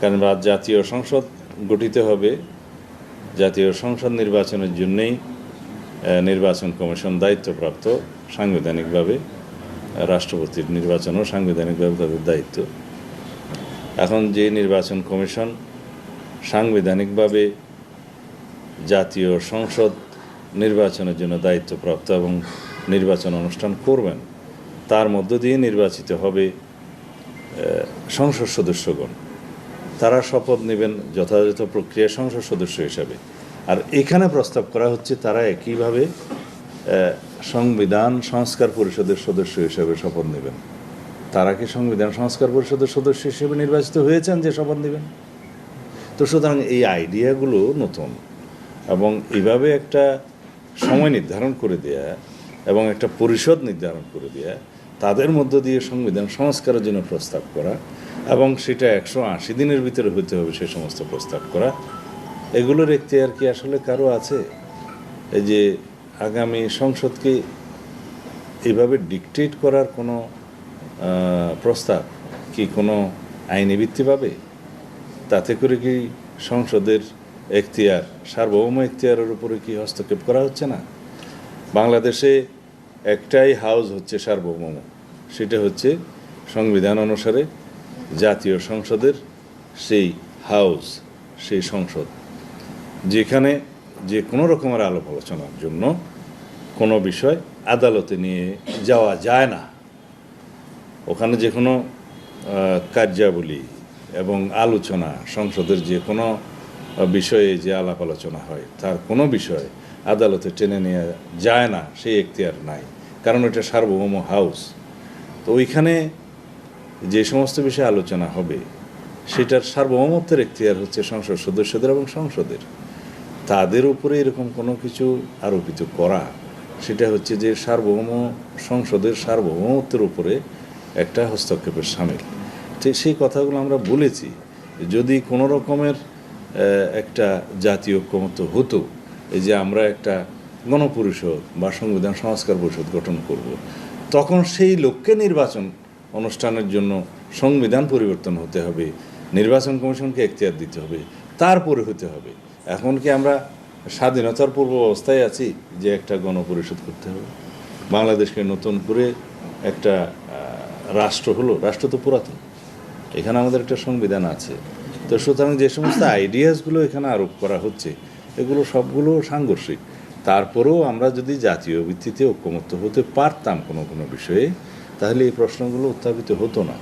কারণ জাতীয় সংসদ গঠিত হবে। জাতীয় সংসদ নির্বাচনের জন্যেই নির্বাচন কমিশন দায়িত্বপ্রাপ্ত সাংবিধানিকভাবে রাষ্ট্রপতির নির্বাচনও সাংবিধানিকভাবে তাদের দায়িত্ব। এখন যে নির্বাচন কমিশন সাংবিধানিকভাবে জাতীয় সংসদ নির্বাচনের জন্য দায়িত্বপ্রাপ্ত এবং নির্বাচন অনুষ্ঠান করবেন, তার মধ্য দিয়ে নির্বাচিত হবে সংসদ সদস্যগণ। তারা শপথ নেবেন যথাযথ প্রক্রিয়া সংসদ সদস্য হিসাবে। আর এখানে প্রস্তাব করা হচ্ছে তারা একইভাবে সংবিধান সংস্কার পরিষদের সদস্য হিসেবে শপথ নেবেন। তারা কি সংবিধান সংস্কার পরিষদের সদস্য হিসেবে নির্বাচিত হয়েছেন যে শপথ নেবেন? তো সুতরাং এই আইডিয়াগুলো নতুন এবং এইভাবে একটা সময় নির্ধারণ করে দেয়া এবং একটা পরিষদ নির্ধারণ করে দেয়া, তাদের মধ্য দিয়ে সংবিধান সংস্কারের জন্য প্রস্তাব করা এবং সেটা একশো আশি দিনের ভিতরে হতে হবে সে সমস্ত প্রস্তাব করা। এগুলোর এখতিয়ার কি আসলে কারও আছে? এই যে আগামী সংসদকে এইভাবে ডিকটেট করার কোনো প্রস্তাব কি কোনো আইনি ভিত্তি পাবে? তাতে করে কি সংসদের এখতিয়ার, সার্বভৌম এখতিয়ারের উপরে কি হস্তক্ষেপ করা হচ্ছে না? বাংলাদেশে একটাই হাউস হচ্ছে সার্বভৌম। সেটা হচ্ছে সংবিধান অনুসারে জাতীয় সংসদের সেই হাউস, সেই সংসদ, যেখানে যে কোনো রকমের আলাপ আলোচনার জন্য কোনো বিষয় আদালতে নিয়ে যাওয়া যায় না। ওখানে যে কোনো কার্যাবলী এবং আলোচনা, সংসদের যে কোনো বিষয়ে যে আলাপ আলোচনা হয়, তার কোনো বিষয় আদালতে টেনে নেওয়া যায় না সেই এখতিয়ার নাই। কারণ এটা সার্বভৌম হাউস। তো ওইখানে যে সমস্ত বিষয়ে আলোচনা হবে, সেটার সার্বভৌমত্বের এখতিয়ার হচ্ছে সংসদ সদস্যদের এবং সংসদের তাদের উপরে এরকম কোনো কিছু আরোপিত করা, সেটা হচ্ছে যে সার্বভৌম, সংসদের সার্বভৌমত্বের উপরে একটা হস্তক্ষেপের সামিল ঠিক সেই কথাগুলো আমরা বলেছি, যদি কোনো রকমের একটা জাতীয় ঐক্যমত্য হতো, এই যে আমরা একটা গণপরিষদ বা সংবিধান সংস্কার পরিষদ গঠন করব। তখন সেই লোককে নির্বাচন অনুষ্ঠানের জন্য সংবিধান পরিবর্তন হতে হবে, নির্বাচন কমিশনকে এখতিয়ার দিতে হবে, তারপরে হতে হবে। এখন কি আমরা স্বাধীনতার পূর্ব অবস্থায় আছি যে একটা গণপরিষদ করতে হবে? বাংলাদেশকে নতুন করে একটা রাষ্ট্র হলো, রাষ্ট্র তো পুরাতন। এখানে আমাদের একটা সংবিধান আছে। তো সুতরাং যে সমস্ত আইডিয়াসগুলো এখানে আরোপ করা হচ্ছে, এগুলো সবগুলো সাংঘর্ষিক। তারপরেও আমরা যদি জাতীয় ভিত্তিতে ঐক্যমত্য হতে পারতাম কোনো কোনো বিষয়ে তাহলে এই প্রশ্নগুলো উত্থাপিত হতো না।